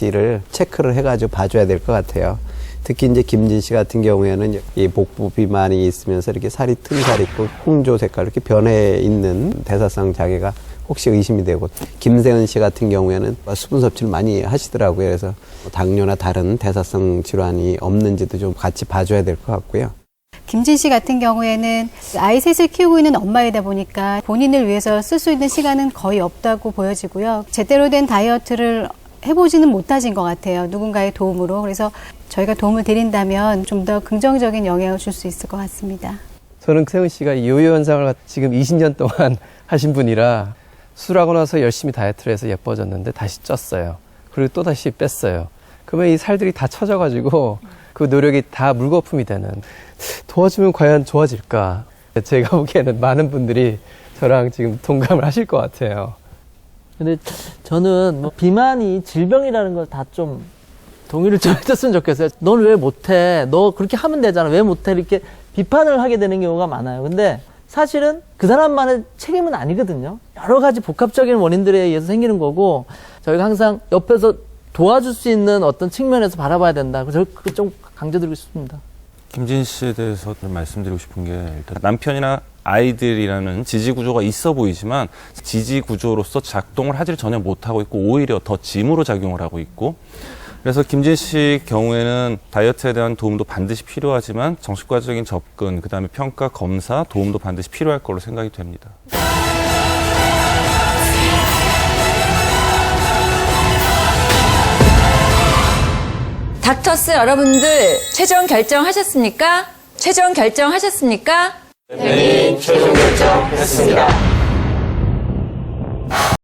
를 체크를 해가지고 봐줘야 될 것 같아요. 특히 이제 김진 씨 같은 경우에는 이 복부 비만이 있으면서 이렇게 살이 튼 살 있고 홍조 색깔 이렇게 변해 있는 대사성 장애가 혹시 의심이 되고 김세은 씨 같은 경우에는 수분 섭취를 많이 하시더라고요. 그래서 당뇨나 다른 대사성 질환이 없는지도 좀 같이 봐줘야 될 것 같고요. 김진 씨 같은 경우에는 아이 셋을 키우고 있는 엄마이다 보니까 본인을 위해서 쓸 수 있는 시간은 거의 없다고 보여지고요. 제대로 된 다이어트를 해보지는 못하신 것 같아요. 누군가의 도움으로. 그래서 저희가 도움을 드린다면 좀 더 긍정적인 영향을 줄 수 있을 것 같습니다. 저는 세훈 씨가 이 요요 현상을 지금 20년 동안 하신 분이라 술하고 나서 열심히 다이어트를 해서 예뻐졌는데 다시 쪘어요. 그리고 또 다시 뺐어요. 그러면 이 살들이 다 처져가지고 그 노력이 다 물거품이 되는 도와주면 과연 좋아질까? 제가 보기에는 많은 분들이 저랑 지금 동감을 하실 것 같아요. 근데 저는 뭐 비만이 질병이라는 걸 다 좀 동의를 좀 해줬으면 좋겠어요. 넌 왜 못해? 너 그렇게 하면 되잖아. 왜 못해? 이렇게 비판을 하게 되는 경우가 많아요. 근데 사실은 그 사람만의 책임은 아니거든요. 여러 가지 복합적인 원인들에 의해서 생기는 거고 저희가 항상 옆에서 도와줄 수 있는 어떤 측면에서 바라봐야 된다. 그래서 좀 강조드리고 싶습니다. 김진 씨에 대해서 좀 말씀드리고 싶은 게 일단 남편이나 아이들이라는 지지 구조가 있어 보이지만 지지 구조로서 작동을 하지를 전혀 못하고 있고 오히려 더 짐으로 작용을 하고 있고 그래서 김진 씨 경우에는 다이어트에 대한 도움도 반드시 필요하지만 정신과적인 접근 그 다음에 평가 검사 도움도 반드시 필요할 걸로 생각이 됩니다. 닥터스 여러분들 최종 결정하셨습니까? 최종 결정하셨습니까? 최종 결정했습니다.